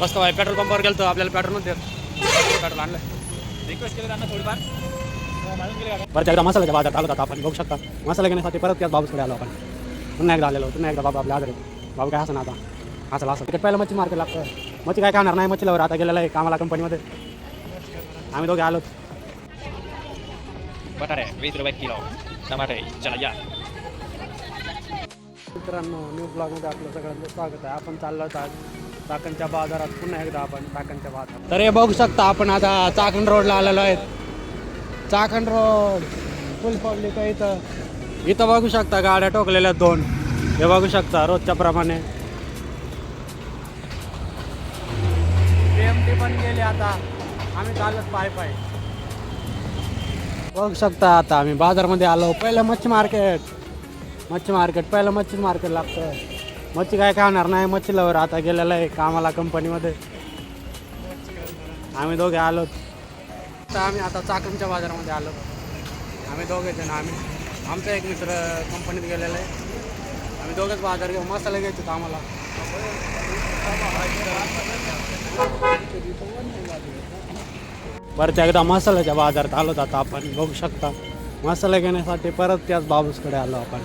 मस्त भाई पेट्रोल पंपावर गेलो आपल्याला पेट्रोल नव्हते पेट्रोल आणलं. रिक्वेस्ट केलं त्यांना थोडीफार. परत एकदा मसाल्याच्या बाजारात आलो होता आपण बघू शकता. मसाला घेण्यासाठी परत त्याच बाबूकडे आलो आपण. पुन्हा एकदा आलेलो पुन्हा एकदा बाबा आपल्या आजारी बाबू काय असं ना आता असं. असं पहिलं मच्छी मार्केट लागतं. मच्छी काय खाणार नाही मच्छीलावर आता गेलेलं आहे कामाला कंपनीमध्ये. आम्ही दोघे आलो बटाटे वीस रुपये किलो. टमाटे चला या. मित्रांनो न्यू ब्लॉगमध्ये आपलं सगळ्यांचं स्वागत आहे. आपण चाललो आहोत आज चाकणच्या बाजारात पुन्हा एकदा आपण चाकणच्या बाजारात. तर हे बघू शकता आपण आता चाकण रोडला आलेलो आहेत. चाकण रोड फुल पब्लिक आहे इथं. इथं बघू शकता गाड्या टोकलेल्या दोन. हे बघू शकता रोजच्या प्रमाणे. टी पण गेली आता. आम्ही चालत पाय पाय. बघू शकता आता आम्ही बाजारमध्ये आलो. पहिलं मच्छी मार्केट. मच्छी मार्केट पहिलं मच्छी मार्केट लागतं. मच्छी काय खाणार नाही मच्छी लवर आता गेलेलं आहे कामाला कंपनीमध्ये आम्ही दोघे आलो. तर आम्ही आता चाकणच्या बाजारामध्ये आलो. आम्ही दोघे जण आम्ही आमचा एक मित्र कंपनीत गेलेला आहे. आम्ही दोघेच बाजार घेऊ मसाला घ्यायचो आम्हाला परत एकदा मसाल्याच्या बाजारात आलो आता आपण बघू शकता. मसाला घेण्यासाठी परत त्याच बाबूसकडे आलो आपण.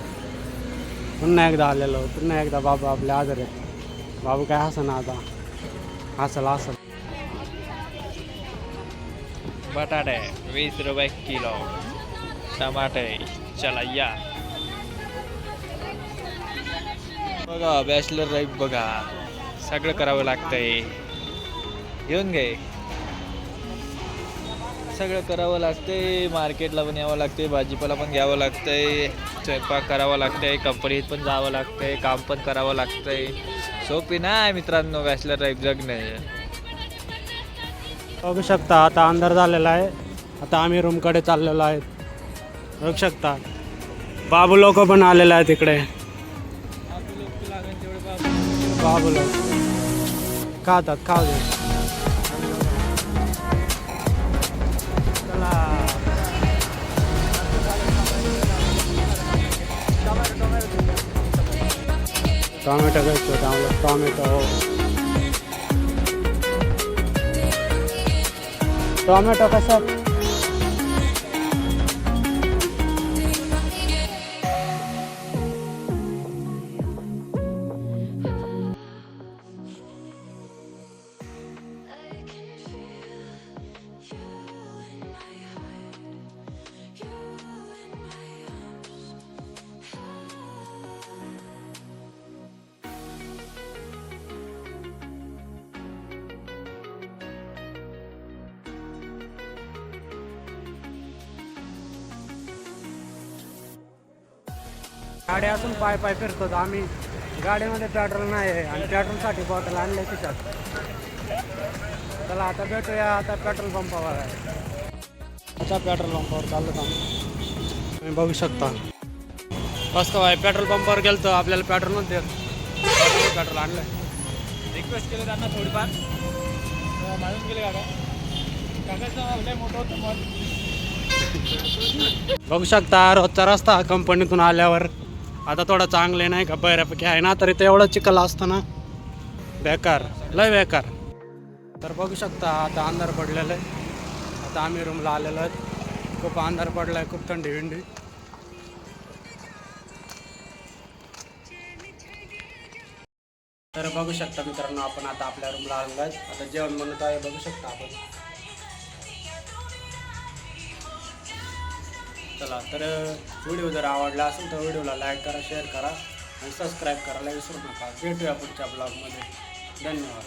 पुन्हा एकदा आलेलो पुन्हा एकदा बाबा आपले आजार आहेत. बाबू काय हसं ना आता? हसल हसल. बटाटे वीस रुपये किलो. टमाटे चला या. बघा बॅचलर लाईफ बघा. सगळं करावं लागतंय. घेऊन घे. सगळं करावं लागतंय. मार्केटला पण यावं लागतंय भाजीपाला पण घ्यावं लागतंय स्वयंपाक करावं लागतंय कंपनीत पण जावं लागतंय काम पण करावं लागतंय. सोपी नाही मित्रांनो बॅचलर लाईफ जगणे बघू शकता आता अंधार झालेला आहे. आता आम्ही रूमकडे चाललेलो आहेत बघू शकता. बाबू लोक पण आलेले आहेत इकडे. बाबू लोक. खातात खाऊ दे टॉमॅटो घ्यायचो त्यामुळे टॉमॅटो. टॉमॅटो कसं गाडी असून पाय पाय फिरतो आम्ही गाडीमध्ये पेट्रोल नाही आहे आणि पेट्रोलसाठी बॉटल आणले तिच्यात चला आता भेटूया. आता पेट्रोल पंपावर अच्छा पेट्रोल पंपावर चाललो आम्ही. तुम्ही बघू शकता. मस्त भाई पेट्रोल पंपावर गेलो तर आपल्याला पेट्रोल नव्हते देत पेट्रोल आणलं रिक्वेस्ट केलं त्यांना थोडीफार. तर माणूस गेले काका काकाचं लय मोठं होतं मग. बघू शकता रोजचा रस्ता कंपनीतून आल्यावर. आता थोडा चांगले नाही का? बऱ्यापैकी आहे ना? तरी ते एवढं चिखल असतं ना. बेकार. लय बेकार. तर बघू शकता आता अंधार पडलेलं आहे. आता आम्ही रूमला आलेलो आहेत. खूप अंधार पडला आहे खूप थंडी विंडी तर बघू शकता मित्रांनो आपण आता आपल्या रूमला आलेलो आहे आता जेवण म्हणत आहे बघू शकता आपण. चला तर व्हिडिओ जर आवडला असेल तर व्हिडिओला लाईक करा शेअर करा आणि सबस्क्राईब करायला विसरू नका. भेटूया पुढच्या ब्लॉगमध्ये धन्यवाद.